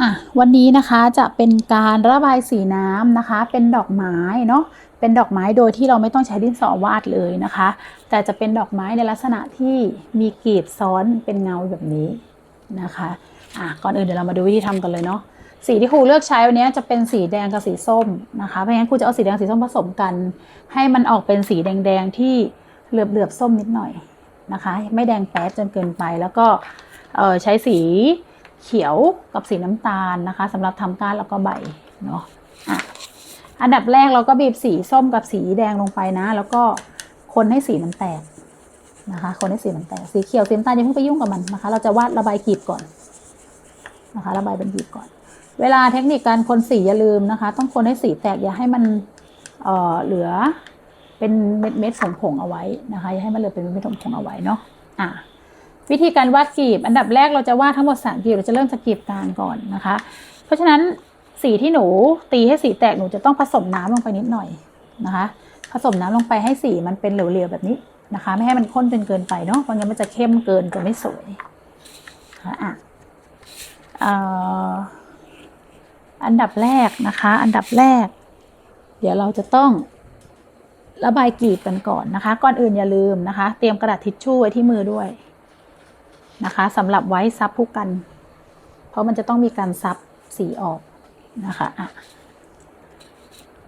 อะวันนี้นะคะจะเป็นการระบายสีน้ำนะคะ เป็นดอกไม้เนาะเป็นดอกไม้โดยที่เราไม่ต้องใช้ดินสอวาดเลยนะคะ แต่จะเป็นดอกไม้ในลักษณะที่มีกลีบซ้อนเป็นเงาแบบนี้นะคะอะก่อนอื่นเดี๋ยวเรามาดูวิธีทำกันเลยเนาะสีที่ครูเลือกใช้วันนี้จะเป็นสีแดงกับสีส้มนะคะเพราะงั้นครูจะเอาสีแดงสีส้มผสมกัน ให้มันออกเป็นสีแดงๆที่เหลือบๆส้มนิดหน่อยนะคะ ไม่แดงแป๊ดจนเกินไปแล้วก็เออใช้สี เขียวกับสีน้ำตาลนะคะสำหรับทำก้านแล้วก็ใบเนาะอะอันดับแรกเราก็บีบสีส้มกับสีแดงลงไปนะ แล้วก็คนให้สีมันแตกนะคะ คนให้สีมันแตกสีเขียวสีน้ำตาลอย่าเพิ่งไปยุ่งกับมันนะคะ เราจะวาดระบายกลีบก่อนนะคะ ระบายเป็นกลีบก่อน เวลาเทคนิคการคนสีอย่าลืมนะคะ ต้องคนให้สีแตกอย่าให้มันเอ่อเหลือเป็นเม็ดเม็ดผงๆเอาไว้นะคะ อย่าให้มันเหลือเป็นเม็ดผงๆเอาไว้เนาะอะ วิธีการวาดกลีบ อันดับแรกเราจะวาดทั้งหมดสามกลีบเราจะเริ่มจากกลีบกลางก่อนนะคะ เพราะฉะนั้นสีที่หนูตีให้สีแตกหนูจะต้องผสมน้ำลงไปนิดหน่อยนะคะ ผสมน้ำลงไปให้สีมันเป็นเหลวๆแบบนี้นะคะ ไม่ให้มันข้นจนเกินไปเนาะเพราะงั้นมันจะเข้มเกินจะไม่สวยนะคะอะอันดับแรกนะคะ อันดับแรก เดี๋ยวเราจะต้องระบายกลีบกันก่อนนะคะ ก่อนอื่นอย่าลืมนะคะ เตรียมกระดาษทิชชู่ไว้ที่มือด้วย นะคะสำหรับไว้ซับผู้กัน เพราะมันจะต้องมีการซับสีออกนะคะอะ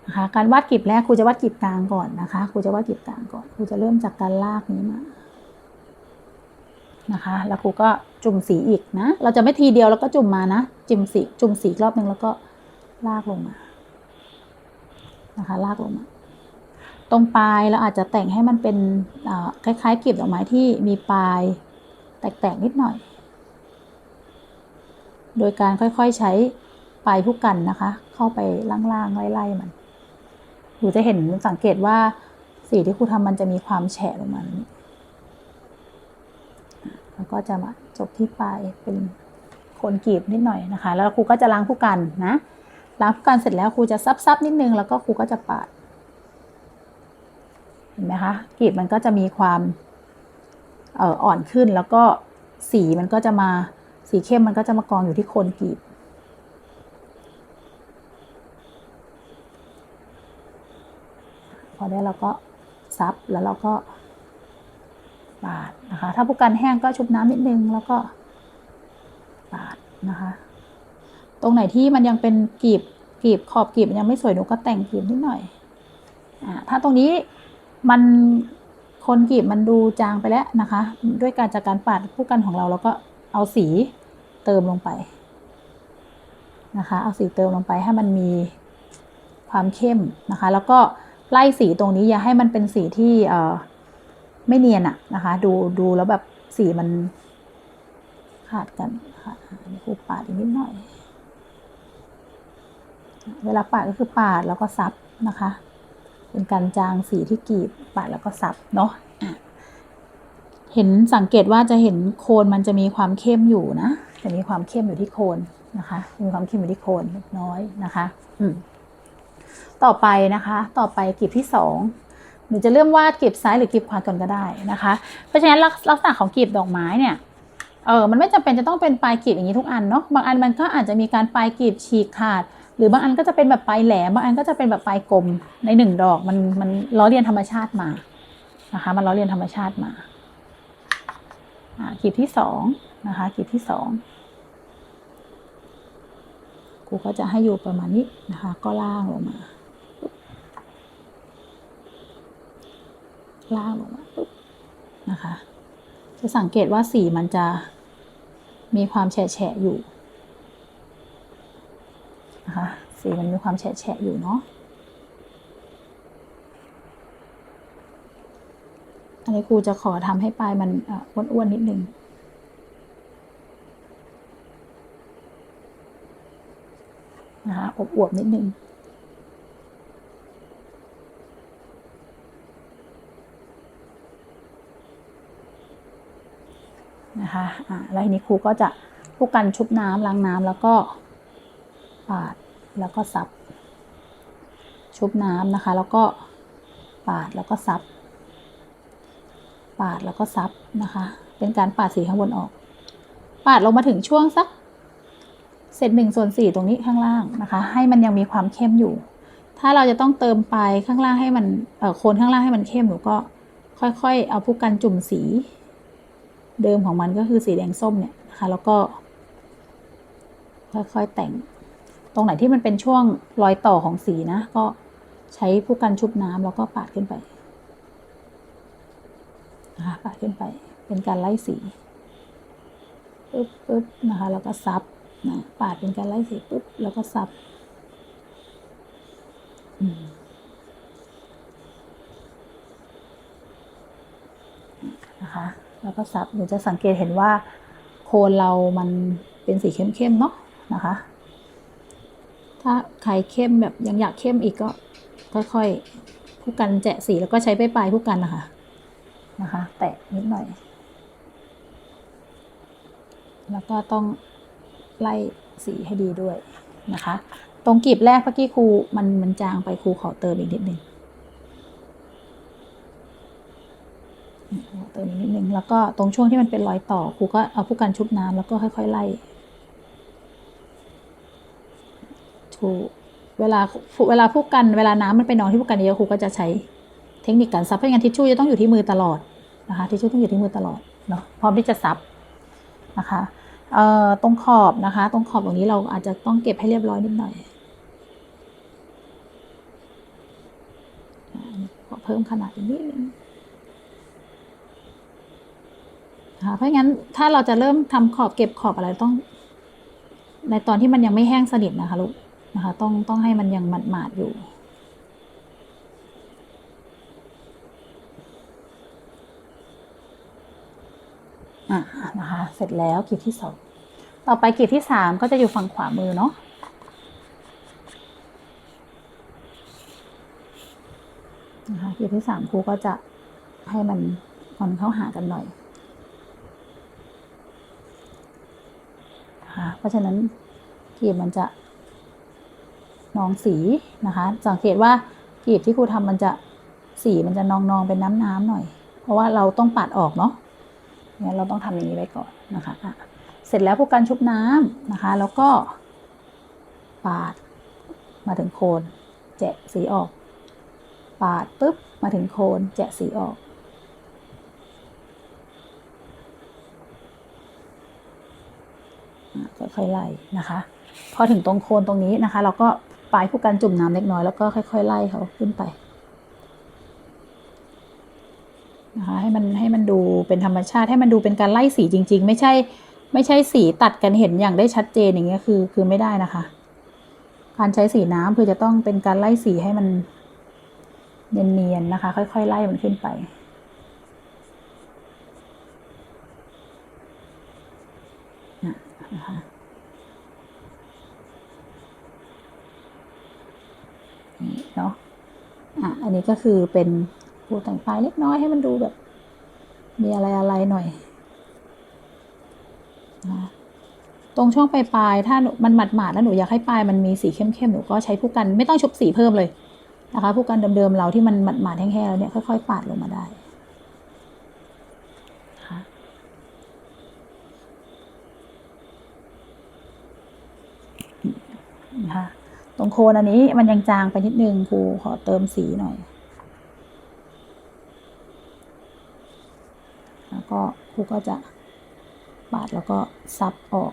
นะคะการวาดกลีบแรกครูจะวาดกลีบกลางก่อนนะคะครูจะวาดกลีบกลางก่อนครูจะเริ่มจากการลากนี้มานะคะ แล้วครูก็จุ่มสีอีกนะ เราจะไม่ทีเดียวแล้วก็จุ่มมานะ จุ่มสีจุ่มสีรอบหนึ่งแล้วก็ลากลงมานะคะ ลากลงมา ตรงปลายเราอาจจะแต่งให้มันเป็นคล้ายๆกลีบดอกไม้ที่มีปลาย แตกๆนิดหน่อย โดยการค่อยๆใช้ปลายผู้กันนะคะ เข้าไปล่างๆไล่ๆมันหนูจะเห็นสังเกตว่าสีที่ครูทำมันจะมีความแฉะลงมานี้แล้วก็จะมาจบที่ปลายเป็นคนกรีบนิดหน่อยนะคะ แล้วครูก็จะล้างผู้กันนะล้างผู้กันเสร็จแล้วครูจะซับๆนิดนึงแล้วก็ครูก็จะปาดเห็นไหมคะกรีบมันก็จะมีความ อ่ออ่อนขึ้นแล้วก็สีมันก็จะมาสีเข้มมันก็จะมากองอยู่ที่โคนกีบพอได้เราก็ซับแล้วเราก็ปาดนะคะ ถ้าผู้กันแห้งก็ชุบน้ำนิดนึงแล้วก็ปาดนะคะ ตรงไหนที่มันยังเป็นกีบกีบขอบกีบมันยังไม่สวยหนูก็แต่งกีบนิดหน่อยอ่าถ้าตรงนี้มัน คนกรีบมันดูจางไปแล้วนะคะ ด้วยการจากการปาดผู้กันของเราแล้วก็เอาสีเติมลงไปนะคะ เอาสีเติมลงไปให้มันมีความเข้มนะคะ แล้วก็ไล่สีตรงนี้อย่าให้มันเป็นสีที่เออไม่เนียนอะนะคะ ดูดูแล้วแบบสีมันขาดกันค่ะครูปาดอีกนิดหน่อย เวลาปาดก็คือปาดแล้วก็ซับนะคะ เป็นการจางสีที่กรีบปาดแล้วก็ซับเนาะะเห็นสังเกตว่าจะเห็นโคนมันจะมีความเข้มอยู่นะ จะมีความเข้มอยู่ที่โคนนะคะ มีความเข้มอยู่ที่โคนเล็กน้อยนะคะอืต่อไปนะคะ ต่อไปกลีบที่สองหนูจะเริ่มวาดกลีบซ้ายหรือกลีบขวาก่อนก็ได้นะคะ เพราะฉะนั้นลักษณะของกลีบดอกไม้เนี่ยเออมันไม่จำเป็นจะต้องเป็นปลายกลีบอย่างนี้ทุกอันเนาะบางอันมันก็อาจจะมีการปลายกลีบฉีกขาด รือบางอันก็จะเป็นแบบปลายแหลมบางอันก็จะเป็นแบบปลายกลมในหนึ่งดอกมันมันล้อเลียนธรรมชาติมานะคะ มันล้อเลียนธรรมชาติมาอ่ากลีบที่สองนะคะกลีบที่สองกูก็จะให้อยู่ประมาณนี้นะคะ ก็ล่างลงมาล่างลงมาปุ๊บนะคะ จะสังเกตว่าสีมันจะมีความแฉะๆอยู่ นะคะสีมันมีความแฉะๆอยู่เนาะอันนี้ครูจะขอทำให้ปลายมันอ้วนๆนิดนึงนะคะอบอวบนิดนึงนะคะอ่าแล้วทีนี้ครูก็จะผู้กันชุบน้ำล้างน้ำแล้วก็ ปาดแล้วก็ซับ ชุบน้ำนะคะ แล้วก็ปาดแล้วก็ซับ ปาดแล้วก็ซับนะคะ เป็นการปาดสีข้างบนออก ปาดลงมาถึงช่วงสักเศษหนึ่งส่วนสี่ตรงนี้ข้างล่างนะคะ ให้มันยังมีความเข้มอยู่ ถ้าเราจะต้องเติมไปข้างล่างให้มันเอ่อโคนข้างล่างให้มันเข้มหนูก็ค่อยๆ เอาผู้กันจุ่มสี เดิมของมันก็คือสีแดงส้มเนี่ยนะคะ แล้วก็ ค่อยๆแต่ง ตรงไหนที่มันเป็นช่วงรอยต่อของสีนะ ก็ใช้ผู้กันชุบน้ำแล้วก็ปาดขึ้นไปนะคะปาดขึ้นไปเป็นการไล่สีปึ๊บปึ๊บนะคะแล้วก็ซับนะปาดเป็นการไล่สีปึ๊บแล้วก็ซับนะคะแล้วก็ซับหนูจะสังเกตเห็นว่าโคนเรามันเป็นสีเข้มๆเนาะนะคะ ถ้าใครเข้มแบบยังอยากเข้มอีกก็ค่อยๆผู้กันแจะสีแล้วก็ใช้ไปปลายผู้กันนะคะนะคะ แตะนิดหน่อย แล้วก็ต้องไล่สีให้ดีด้วยนะคะ ตรงกลีบแรกเมื่อกี้ครูมันมันจางไปครูขอเติมอีกนิดนึงเติมอีกนิดนึงแล้วก็ตรงช่วงที่มันเป็นรอยต่อครูก็เอาผู้กันชุบน้ำแล้วก็ค่อย ๆ ไล่ ถูเวลาเวลาผู้กันเวลาน้ำมันไปนอนที่ผู้กันเยอะครูก็จะใช้เทคนิคการซับเพราะงั้นทิชชู่จะต้องอยู่ที่มือตลอดนะคะทิชชู่ต้องอยู่ที่มือตลอดเนาะพร้อมที่จะซับนะคะเอ่อตรงขอบนะคะ ตรงขอบตรงนี้เราอาจจะต้องเก็บให้เรียบร้อยนิดหน่อยขอเพิ่มขนาดอีกนิดนึงนะคะเพราะงั้นถ้าเราจะเริ่มทำขอบเก็บขอบอะไรต้อง ในตอนที่มันยังไม่แห้งสนิทนะคะลูก นะคะ ต้องต้องให้มันยังหมาดๆอยู่อะนะคะ เสร็จแล้วกลีบที่สองต่อไปกลีบที่สามก็จะอยู่ฝั่งขวามือเนาะนะคะกลีบที่สามครูก็จะให้มันมันเข้าหากันหน่อยนะคะเพราะฉะนั้นกลีบมันจะ นองสีนะคะ สังเกตว่ากลีบที่ครูทำมันจะสีมันจะนองนองๆเป็นน้ำน้ำๆหน่อย เพราะว่าเราต้องปัดออกเนาะงั้นเราต้องทำอย่างนี้ไว้ก่อนนะคะะเสร็จแล้วพวกการชุบน้ำนะคะ แล้วก็ปาดมาถึงโคน แจะสีออก ปาดปุ๊บมาถึงโคน แจะสีออกค่อยๆไล่นะคะ พอถึงตรงโคนตรงนี้นะคะ เราก็ ปลายผู้กันจุ่มน้ำเล็กน้อยแล้วก็ค่อยๆไล่เขาขึ้นไปนะคะให้มันให้มันดูเป็นธรรมชาติให้มันดูเป็นการไล่สีจริง ๆ ไม่ใช่ ไม่ใช่สีตัดกันเห็นอย่างได้ชัดเจนอย่างเงี้ยคือคือไม่ได้นะคะ การใช้สีน้ำคือจะต้องเป็นการไล่สีให้มันเนียนๆนะคะ ค่อยๆไล่มันขึ้นไป นะนะคะ นี่เนาะอะอันนี้ก็คือเป็นปูแต่งปลายเล็กน้อยให้มันดูแบบ มีอะไรอะไรหน่อยนะตรงช่วงปลายๆถ้ามันหมาดหมาดๆแล้วหนูอยากให้ปลายมันมีสีเข้มๆหนูก็ใช้ผู้กันไม่ต้องชุบสีเพิ่มเลยนะคะผู้กันเดิมๆเราที่มันหมาดหมาดๆแห้งๆแล้วเนี่ยค่อยๆปาดลงมาได้นะคะนะ รงโคนอันนี้มันยังจางไปนิดนึงครูขอเติมสีหน่อย แล้วก็ครูก็จะปาดแล้วก็ซับออก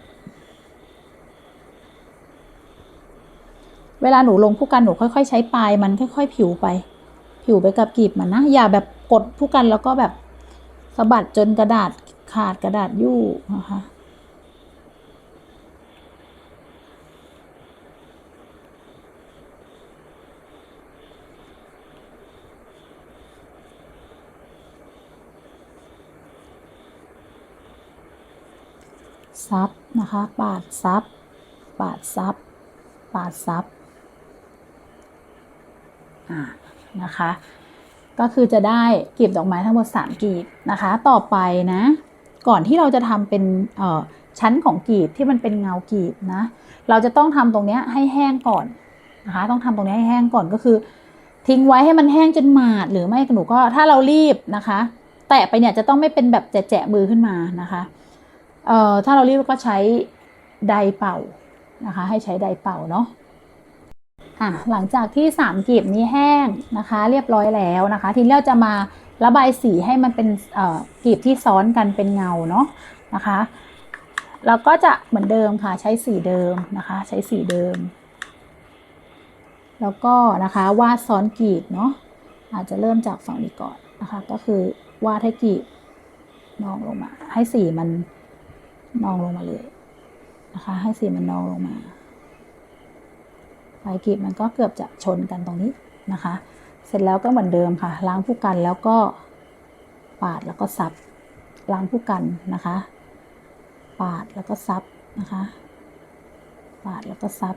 เวลาหนูลงผู้กันหนูค่อยๆ ใช้ปลายมันค่อย ๆ ผิวไป ผิวไปกับกลีบมันนะอย่าแบบกดผู้กันแล้วก็แบบสะบัดจนกระดาษขาดกระดาษยู่นะคะ ซับนะคะปาดซับปาดซับปาดซับอ่านะคะ ก็คือจะได้กลีบดอกไม้ทั้งหมด3กลีบนะคะ ต่อไปนะ ก่อนที่เราจะทำเป็นชั้นของกลีบที่มันเป็นเงากลีบนะ เราจะต้องทำตรงนี้ให้แห้งก่อนนะคะ ต้องทำตรงนี้ให้แห้งก่อนก็คือ ทิ้งไว้ให้มันแห้งจนหมาดหรือไม่หนูก็ถ้าเรารีบนะคะ แตะไปเนี่ยจะต้องไม่เป็นแบบแจะมือขึ้นมานะคะ เอ่อถ้าเรารีบก็ใช้ไดเป่านะคะ ให้ใช้ไดเป่าเนาะอะหลังจากที่สามกลีบนี้แห้งนะคะ เรียบร้อยแล้วนะคะ ทีนี้เราจะมาระบายสีให้มันเป็นเอ่อกลีบที่ซ้อนกันเป็นเงาเนาะนะคะเราก็จะเหมือนเดิมค่ะใช้สีเดิมนะคะ ใช้สีเดิม แล้วก็นะคะวาดซ้อนกลีบเนาะอาจจะเริ่มจากฝั่งนี้ก่อนนะคะ ก็คือวาดให้กลีบนองลงมา ให้สีมัน นองลงมาเลยนะคะ ให้สีมันนองลงมาปลายกลีบมันก็เกือบจะชนกันตรงนี้นะคะ เสร็จแล้วก็เหมือนเดิมค่ะ ล้างผู้กันแล้วก็ปาดแล้วก็ซับล้างผู้กันนะคะ ปาดแล้วก็ซับนะคะ ปาดแล้วก็ซับ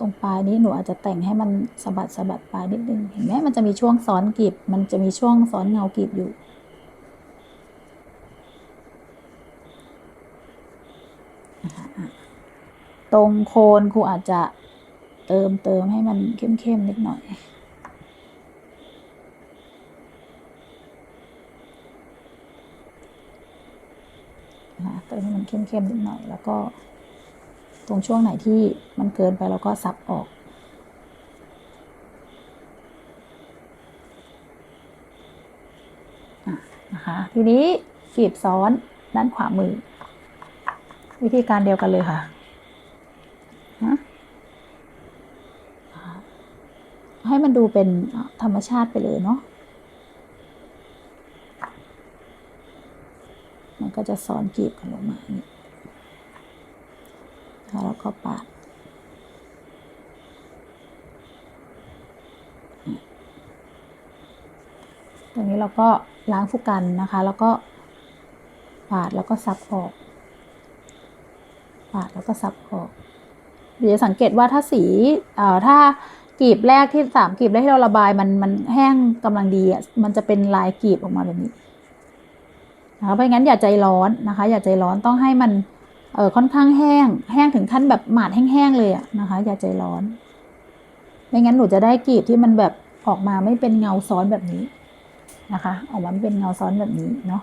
ตรงปลายนี้หนูอาจจะแต่งให้มันสะบัดสะบัดปลายนิดนึงเห็นไหมมันจะมีช่วงซ้อนกลีบมันจะมีช่วงซ้อนเงากลีบอยู่นะคะอะ ตรงโคนครูอาจจะเติมเติมให้มันเข้มๆนิดหน่อยนะคะเติมให้มันเข้มๆนิดหน่อย แล้วก็ ตรงช่วงไหนที่มันเกินไปเราก็ซับออกอะนะคะทีนี้กรีบซ้อนด้านขวามือ วิธีการเดียวกันเลยค่ะ ฮะให้มันดูเป็นธรรมชาติไปเลยเนาะมันก็จะซ้อนกีบกันลงมาอย่างนี้แล้วก็ปาดตรงนี้เราก็ล้างฟุกันนะคะ แล้วก็ปาดแล้วก็ซับออก ปาดแล้วก็ซับออก เดี๋ยวสังเกตว่าถ้าสีเอ่อถ้ากลีบแรกที่สามกลีบแรกที่เราระบายมันมันแห้งกำลังดีอะมันจะเป็นลายกลีบออกมาแบบนี้นะคะเพราะงั้นอย่าใจร้อนนะคะ อย่าใจร้อนต้องให้มันเออค่อนข้างแห้ง แห้งถึงขั้นแบบหมาดแห้งๆเลยอะนะคะ อย่าใจร้อนไม่งั้นหนูจะได้กลีบที่มันแบบออกมาไม่เป็นเงาซ้อนแบบนี้นะคะ ออกมาไม่เป็นเงาซ้อนแบบนี้เนาะ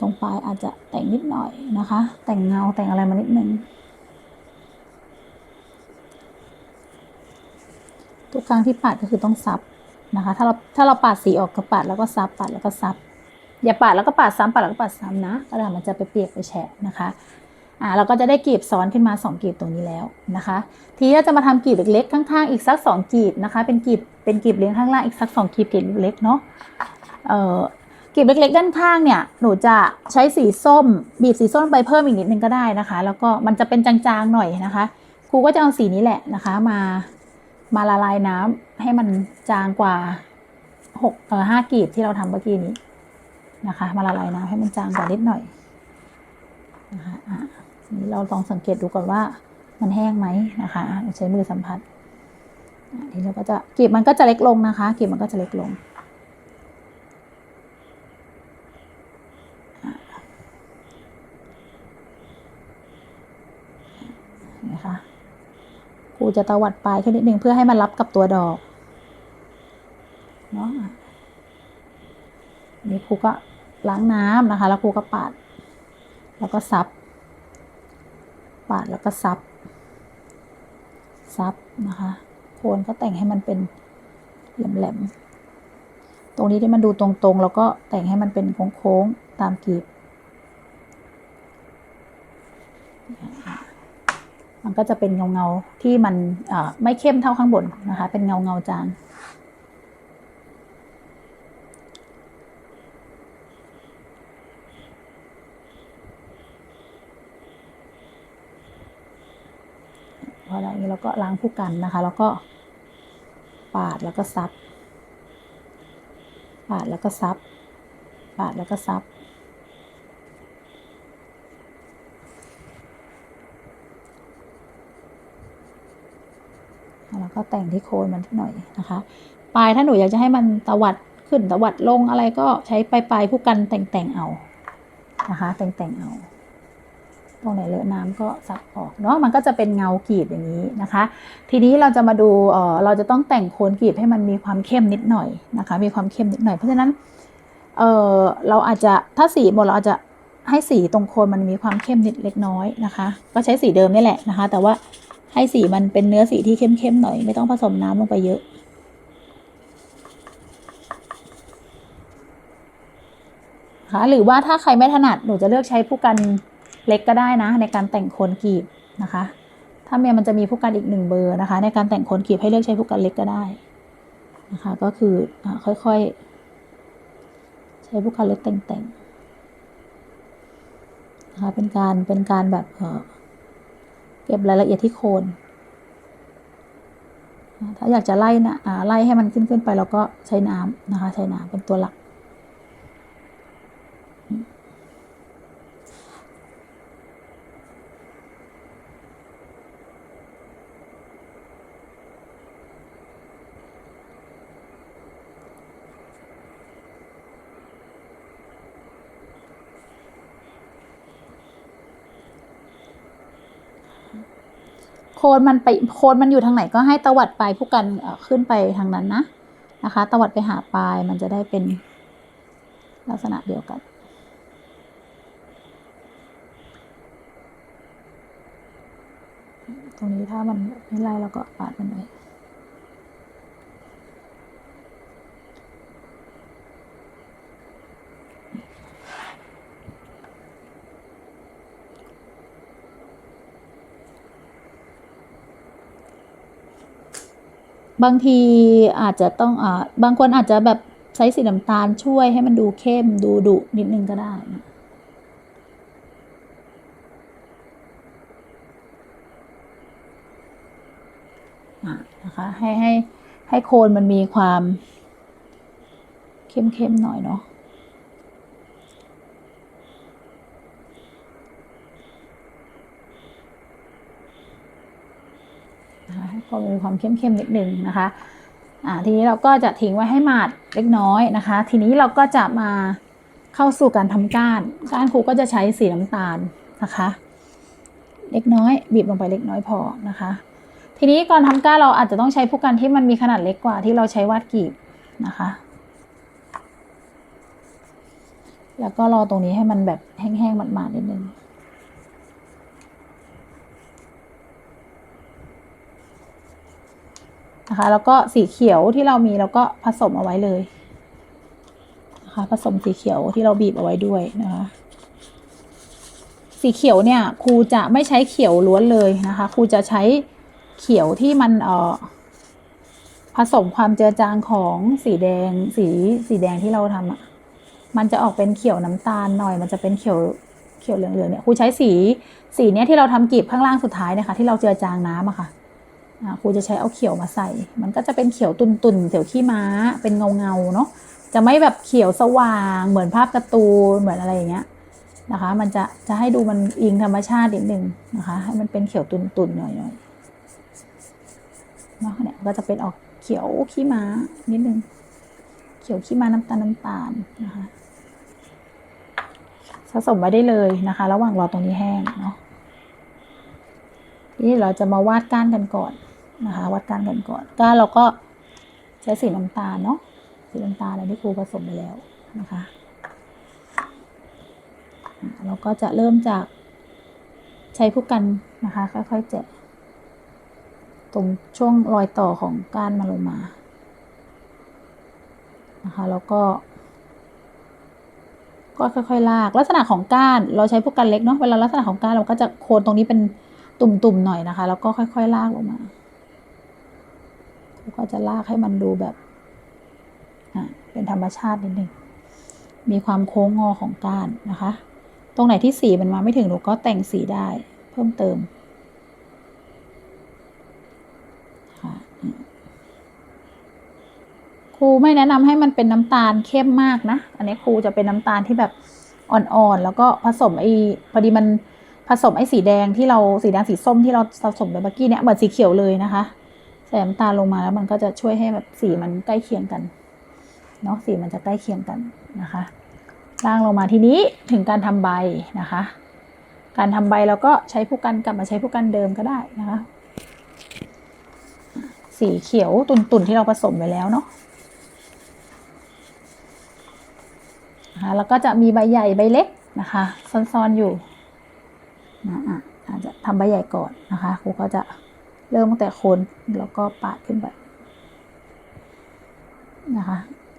ตรงปลายอาจจะแต่งนิดหน่อยนะคะ แต่งเงาแต่งอะไรมานิดนึงทุกครั้งที่ปาดก็คือต้องซับนะคะ ถ้าเราถ้าเราปาดสีออกก็ปาดแล้วก็ซับปาดแล้วก็ซับอย่าปาดแล้วก็ปาดซ้ำปาดแล้วก็ปาดซ้ำนะกระดาษมันจะไปเปียกไปแฉะนะคะอ่าเราก็จะได้กลีบซ้อนขึ้นมา 2กลีบตรงนี้แล้วนะคะ ทีนี้จะมาทำกลีบเล็กๆข้างๆอีกสัก2กลีบนะคะ เป็นกลีบเป็นกลีบเลี้ยงข้างล่างอีกสัก2กลีบกลีบเล็กเนาะเอ่อ กลีบเล็กๆด้านข้างเนี่ยหนูจะใช้สีส้ม บีบสีส้มไปเพิ่มอีกนิดนึงก็ได้นะคะ แล้วก็มันจะเป็นจางๆหน่อยนะคะครูก็จะเอาสีนี้แหละนะคะ มามาละลายน้ำให้มันจางกว่าหกเอ่อห้ากลีบที่เราทำเมื่อกี้นี้นะคะ มาละลายน้ำให้มันจางกว่านิดหน่อยนะคะอะทีนี้เราลองสังเกตดูก่อนว่ามันแห้งไหมนะคะใช้มือสัมผัสอะทีนี้เราก็จะกลีบมันก็จะเล็กลงนะคะกลีบมันก็จะเล็กลงอะเห็นไหมคะค รูจะตวัดปลายขึ้นนิดนึงเพื่อให้มันรับกับตัวดอกเนาะนี่ครูก็ล้างน้ำนะคะ แล้วครูก็ปาด แล้วก็ซับ ปาดแล้วก็ซับ ซับนะคะ โคนก็แต่งให้มันเป็นแหลมๆ ตรงนี้ที่มันดูตรงๆ แล้วก็แต่งให้มันเป็นโค้งๆ ตามกลีบ มันก็จะเป็นเงาๆที่มันไม่เข้มเท่าข้างบนนะคะ เป็นเงาเงาจางพอได้อย่างนี้เราก็ล้างผู้กันนะคะ แล้วก็ปาดแล้วก็ซับ ปาดแล้วก็ซับ ปาดแล้วก็ซับ แล้ว ก็แต่งที่โคนมันหน่อยนะคะ ปลายถ้าหนูอยากจะให้มันตวัดขึ้นตวัดลงอะไรก็ใช้ปลายปลายผู้กันแต่งแต่งเอานะคะ แต่งแต่งเอาตรงไหนเลอะน้ำก็ซับออกเนาะมันก็จะเป็นเงากรีบอย่างนี้นะคะ ทีนี้เราจะมาดูเออเราจะต้องแต่งโคนกรีบให้มันมีความเข้มนิดหน่อยนะคะ มีความเข้มนิดหน่อยเพราะฉะนั้นเออเราอาจจะถ้าสีหมดเราอาจจะให้สีตรงโคนมันมีความเข้มนิดเล็กน้อยนะคะ ก็ใช้สีเดิมนี่แหละนะคะ แต่ว่า ให้สีมันเป็นเนื้อสีที่เข้มๆหน่อย ไม่ต้องผสมน้ำลงไปเยอะนะคะหรือว่าถ้าใครไม่ถนัดหนูจะเลือกใช้ผู้กันเล็กก็ได้นะ ในการแต่งโคนกีบนะคะ ถ้าเมียมันจะมีผู้กันอีกหนึ่งเบอร์นะคะ ในการแต่งโคนกีบให้เลือกใช้ผู้กันเล็กก็ได้นะคะ ก็คืออค่อยๆ ใช้ผู้กันเล็กแต่งๆนะคะเป็นการเป็นการแบบเออ เก็บรายละเอียดที่โคน ถ้าอยากจะไล่นะไล่ให้มันขึ้นขึ้นไปเราก็ใช้น้ำนะคะ ใช้น้ำเป็นตัวหลัก โคนมันไปโคนมันอยู่ทางไหนก็ให้ตวัดปลายผู้กันขึ้นไปทางนั้นนะนะคะ ตวัดไปหาปลายมันจะได้เป็นลักษณะเดียวกันตรงนี้ถ้ามันไม่ไล่เราก็ปาดมันไว้ บางทีอาจจะต้องอ่าบางคนอาจจะแบบใช้สีน้ำตาลช่วยให้มันดูเข้มดูดุนิดนึงก็ได้นะอะนะคะให้ให้ให้โคนมันมีความเข้มๆหน่อยเนาะ นะคะให้โคนมีความเข้มๆนิดนึงนะคะอ่าทีนี้เราก็จะทิ้งไว้ให้หมาดเล็กน้อยนะคะ ทีนี้เราก็จะมาเข้าสู่การทำก้านก้านครูก็จะใช้สีน้ำตาลนะคะ เล็กน้อย บีบลงไปเล็กน้อยพอนะคะ ทีนี้ก่อนทำก้านเราอาจจะต้องใช้ผู้กันที่มันมีขนาดเล็กกว่าที่เราใช้วาดกรีบนะคะ แล้วก็รอตรงนี้ให้มันแบบแห้งๆหมาดๆนิดนึง นะคะ แล้วก็สีเขียวที่เรามีเราก็ผสมเอาไว้เลยนะคะ ผสมสีเขียวที่เราบีบเอาไว้ด้วยนะคะสีเขียวเนี่ยครูจะไม่ใช้เขียวล้วนเลยนะคะครูจะใช้เขียวที่มันเอ่อผสมความเจือจางของสีแดงสีสีแดงที่เราทำอะมันจะออกเป็นเขียวน้ำตาลหน่อย มันจะเป็นเขียวเขียวเหลืองๆเนี่ยครูใช้สีสีเนี้ยที่เราทำกลีบข้างล่างสุดท้ายนะคะที่เราเจือจางน้ำอะค่ะอ่า ครูจะใช้เอาเขียวมาใส่ มันก็จะเป็นเขียวตุนๆเขียวขี้ม้า เป็นเงาๆเนาะ จะไม่แบบเขียวสว่างเหมือนภาพการ์ตูนเหมือนอะไรอย่างเงี้ยนะคะ มันจะจะให้ดูมันอิงธรรมชาตินิดหนึ่งนะคะให้มันเป็นเขียวตุนๆหน่อยๆเนาะเนี่ยก็จะเป็นออกเขียวขี้ม้านิดนึง เขียวขี้ม้าน้ำตาลน้ำตาลนะคะผสมไว้ได้เลยนะคะ ระหว่างรอตรงนี้แห้งเนาะนี้เราจะมาวาดก้านกันก่อน นะคะวาดกานกันก่อนก้านเราก็ใช้สีน้ำตาลเนาะสีน้ำตาลอะไรที่ครูผสมไปแล้วนะคะ เราก็จะเริ่มจากใช้ผู้กันนะคะ ค่อยๆแจะตรงช่วงรอยต่อของก้านมาลงมานะคะ แล้วก็ ก็ค่อยๆลาก ลักษณะของก้าน เราใช้ผู้กันเล็กเนาะ เวลาลักษณะของก้านเราก็จะโคนตรงนี้เป็นตุ่มๆหน่อยนะคะ แล้วก็ค่อยๆลากลงมา ก็จะลากให้มันดูแบบเป็นธรรมชาตินิดนึงมีความโค้งงอของก้านนะคะ ตรงไหนที่สีมันมาไม่ถึงหนูก็แต่งสีได้เพิ่มเติมครูไม่แนะนำให้มันเป็นน้ำตาลเข้มมากนะ อันนี้ครูจะเป็นน้ำตาลที่แบบอ่อนๆ แล้วก็ผสมไอ้พอดีมันผสมไอ้สีแดงที่เราสีแดงสีส้มที่เราผสมไปเมื่อกี้เนี่ยเหมือนสีเขียวเลยนะคะ ใส่น้ำตาลลงมาแล้วมันก็จะช่วยให้แบบสีมันใกล้เคียงกันเนาะสีมันจะใกล้เคียงกันนะคะล่างลงมาทีนี้ถึงการทำใบนะคะ การทำใบเราก็ใช้ผู้กันกลับมาใช้ผู้กันเดิมก็ได้นะคะ สีเขียวตุ่นๆที่เราผสมไปแล้วเนาะนะคะแล้วก็จะมีใบใหญ่ใบเล็กนะคะซ่อนๆอยู่นะอะอาจจะทำใบใหญ่ก่อนนะคะครูก็จะ เริ่มตั้งแต่โคนแล้วก็ปาดขึ้นไปนะคะ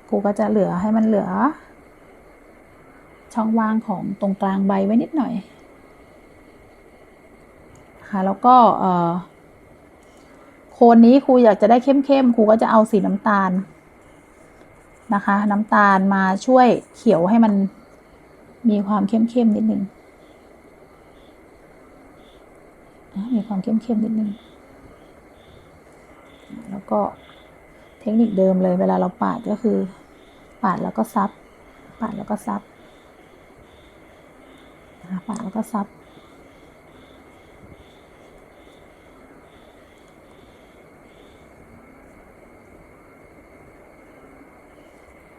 ครูก็จะเหลือให้มันเหลือ ช่องว่างของตรงกลางใบไว้นิดหน่อยค่ะแล้วก็โคนนี้ครูอยากจะได้เข้มๆครูก็จะเอาสีน้ำตาลนะคะ น้ำตาลมาช่วยเขียวให้มันมีความเข้มๆนิดนึงอะมีความเข้มๆนิดนึง แล้วก็เทคนิคเดิมเลยเวลาเราปาดก็คือ ปาดแล้วก็ซับ ปาดแล้วก็ซับปาดแล้วก็ซับ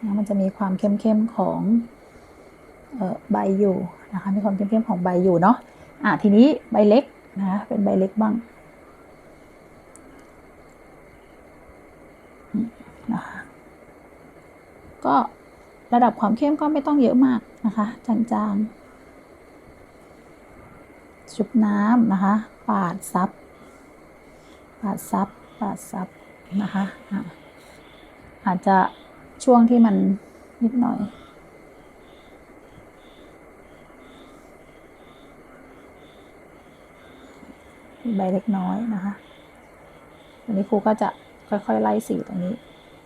นะมันจะมีความเข้มๆของออใบอยู่นะคะ มีความเข้มๆของใบอยู่เนาะ อะทีนี้ใบเล็กนะะเป็นใบเล็กบ้างอืมนะคะ ก็ระดับความเข้มก็ไม่ต้องเยอะมากนะคะ จางๆ ชุบน้ำนะคะ ปาดซับ ปาดซับ ปาดซับนะคะอาจจะช่วงที่มันนิดหน่อยใบเล็กน้อยนะคะวันนี้ครูก็จะค่อยๆไล่สีตรงนี้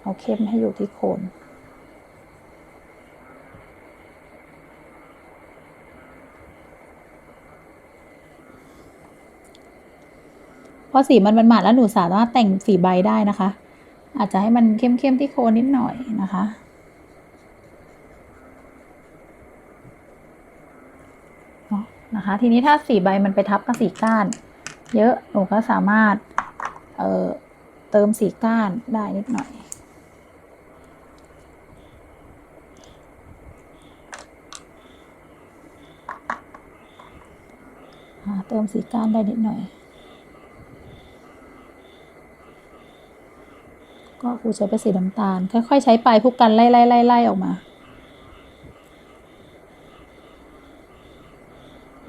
เอาเข้มให้อยู่ที่โคน พอสีมันมันหมาดแล้วหนูสามารถแต่งสีใบได้นะคะ อาจจะให้มันเข้มๆที่โคนนิดหน่อยนะคะนะคะ ทีนี้ถ้าสีใบมันไปทับกับสีก้าน เยอะหนูก็สามารถเอ่อเติมสีก้านได้นิดหน่อยเติมสีก้านได้นิดหน่อย ก็ครูใช้เป็นสีน้ำตาล ค่อยๆ ใช้ปลายพุกกันไล่ไล่ไล่ไล่ออกมา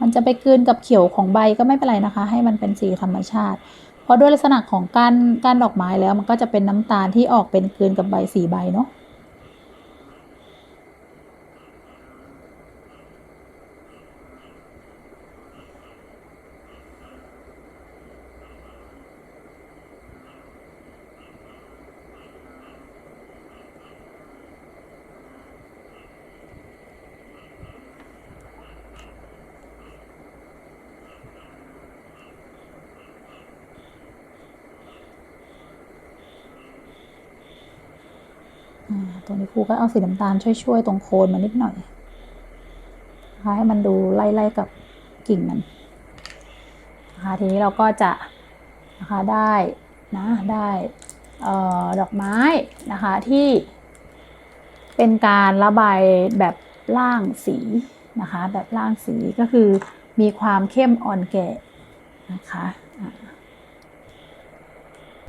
มันจะไปกลืนกับเขียวของใบก็ไม่เป็นไรนะคะ ให้มันเป็นสีธรรมชาติ เพราะด้วยลักษณะของก้านก้านดอกไม้แล้วมันก็จะเป็นน้ำตาลที่ออกเป็นกลืนกับใบสีใบเนาะ ตรงนี้ครูก็เอาสีน้ำตาลช่วยๆตรงโคนมานิดหน่อยนะคะให้มันดูไล่ๆกับกิ่งมันนะคะทีนี้เราก็จะนะคะได้นะได้เอ่อดอกไม้นะคะที่เป็นการระบายแบบล่างสีนะคะ แบบล่างสีก็คือมีความเข้มอ่อนแก่นะคะ